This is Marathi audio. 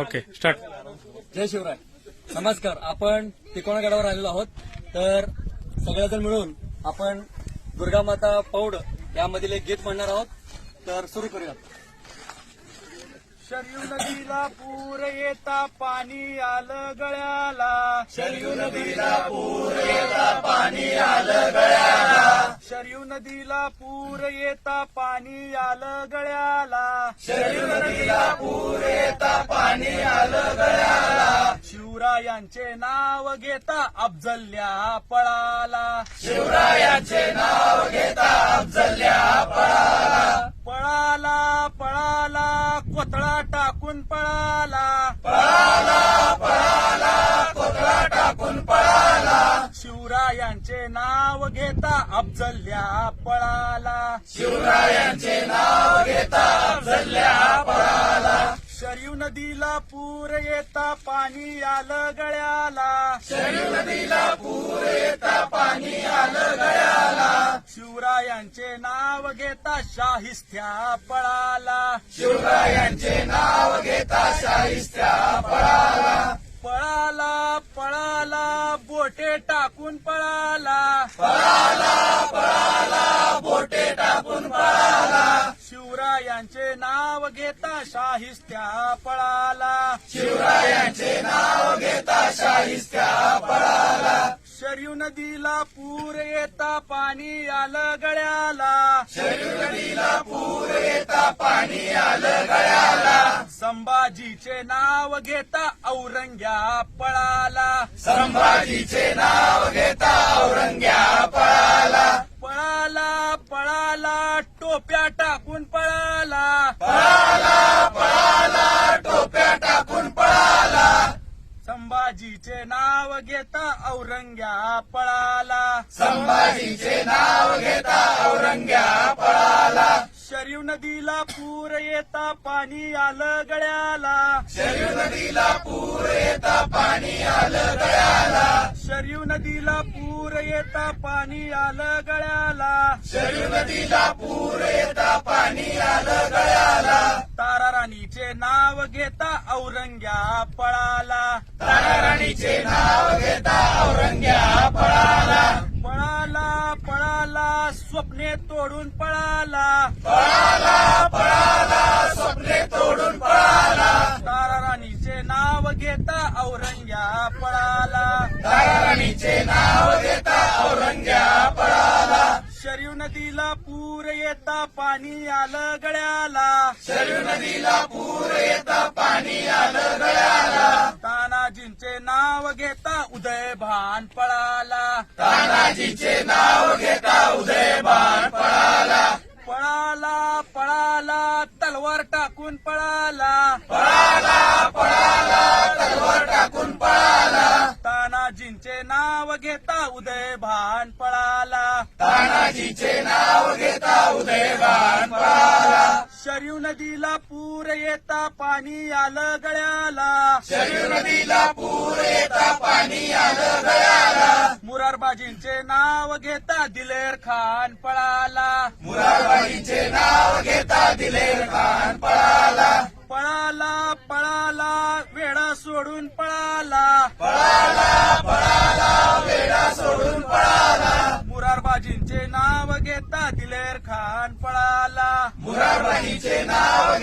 ओके स्टार्ट जय शिवराय. नमस्कार. आपण तिकोणा गडावर आलेलो आहोत. तर सगळेजण मिळून आपण दुर्गामाता पौड यामधील एक गीत म्हणणार आहोत. तर सुरू करूयात. शरयू नदीला पूर येता पाणी आलं गळ्याला. शरयू नदीला पूर येता पाणी आलं गळ्याला. नदीला पूर येता पाणी आलं गळ्याला. शरयू नदीला पूर येता पाणी आलं गळ्याला. शिवरायांचे नाव घेता अफजल्या पळाला. शिवरायांचे नाव घेता अफजल्या पळाला. पळाला पळाला कोथळा टाकून पळाला. पळाला पळाला कोथळा टाकून पळाला. शिवरायांचे नाव घेता अफजल्या पळाला. शिवरायांचे नाव घेता अफजल्या पळाला. शरयू नदीला पूर येता पाणी आलं गळ्याला. शरयू नदीला पूर येता पाणी आलं गळ्याला. शिवरायांचे नाव घेता शाहिस्त्या पळाला. शिवरायांचे नाव घेता शाहिस्त्या पळाला. पळाला पळाला. बोटे टाकून पळाला. पळाला पळाला बोटे टाकून पळाला शिवरायांचे नाव घेता शाहिस्त्या पळाला शिवरायांचे नाव घेता शाहिस्त्या पळाला. शरयू नदीला पूर येता पाणी आलं गळ्याला. शरयू नदीला पूर येता पाणी आलं गळ्याला. संभाजीचे नाव घेता औरंग्या पळाला. संभाजीचे नाव घेता औरंग्या पळाला. पळाला पळाला टोप्या टाकून पळाला. पळाला पळाला टोप्या टाकून पळाला. संभाजीचे नाव घेता औरंग्या पळाला. संभाजीचे नाव घेता औरंग्या पळाला. शरयू नदीला पूर येता पाणी आलं गळ्याला. शरयू नदीला पूर येता पाणी आलं गळ्याला. शरयू नदीला पूर येता पाणी आलं गळ्याला. शरयू नदीला पूर येता पाणी आलं गळ्याला. तारा राणीचे नाव घेता औरंग्या पळाला. तारा राणीचे नाव घेता औरंग्या पळाला. पळाला पळाला स्वप्ने तोडून पळाला पळाला पळाला स्वप्ने तोडून पळाला तारा राणीचे नाव घेता औरंग्या पळाला तारा राणीचे नाव घेता औरंग्या पळाला शरयू नदीला पूर येता पाणी आलं गळ्याला. शरयू नदीला पूर येता पाणी आलं गळ्याला. तानाजींचे नाव घेता उदय भान पळाला. तानाजीचे नाव घेता उदय भान पळाला. पळाला पळाला तलवार टाकून पळाला. पळाला पळाला तलवार टाकून नाव घेता उदय भान पळाला. तानाजीचे नाव घेता उदय भान पळाला. शरयू नदीला पूर येता पाणी आलं गळ्याला. शरयू नदीला पूर येता पाणी आलं गळ्याला. मुरारबाजींचे नाव घेता दिलेर खान पळाला. मुरारबाजींचे नाव घेता दिलेर खान पळाला. पळाला पळाला वेळा सोडून पळाला. सोडून पळाला. मुरारबाजींचे नाव घेता दिलेर खान पळाला. मुरारबाजींचे नाव